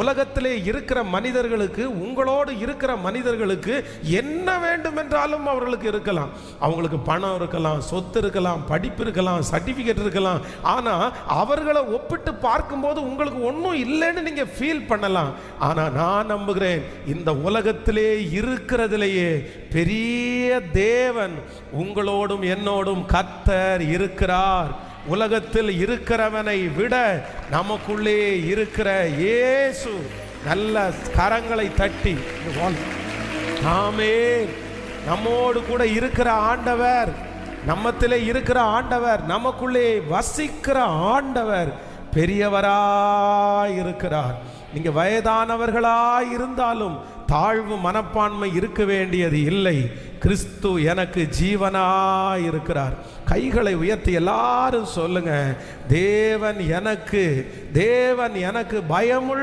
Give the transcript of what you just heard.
உலகத்திலே இருக்கிற மனிதர்களுக்கு உங்களோடு இருக்கிற மனிதர்களுக்கு என்ன வேண்டும் என்றாலும் அவர்களுக்கு இருக்கலாம். அவங்களுக்கு பணம் இருக்கலாம் சொத்து இருக்கலாம் படிப்பு இருக்கலாம் சர்டிஃபிகேட் இருக்கலாம். ஆனால் அவர்களை ஒப்பிட்டு பார்க்கும்போது உங்களுக்கு ஒன்றும் இல்லைன்னு நீங்கள் ஃபீல் பண்ணலாம். ஆனால் நான் நம்புகிறேன் இந்த உலகத்திலே இருக்கிறதுலேயே பெரிய தேவன் உங்களோடும் என்னோடும் கத்தர் இருக்கிறார். உலகத்தில் இருக்கிறவனை விட நமக்குள்ளே இருக்கிற இயேசு நல்ல கரங்களை தட்டி ஆமே நம்மோடு கூட இருக்கிற ஆண்டவர் நம்மத்திலே இருக்கிற ஆண்டவர் நமக்குள்ளே வசிக்கிற ஆண்டவர் பெரியவராய் இருக்கிறார் நீங்க வயதானவர்களாய் இருந்தாலும் தாழ்வு மனப்பான்மை இருக்க வேண்டியது இல்லை. கிறிஸ்து எனக்கு ஜீவனாய் இருக்கிறார் கைகளை உயர்த்தி எல்லாரும் சொல்லுங்க தேவன் எனக்கு தேவன் எனக்கு பயமுள்ள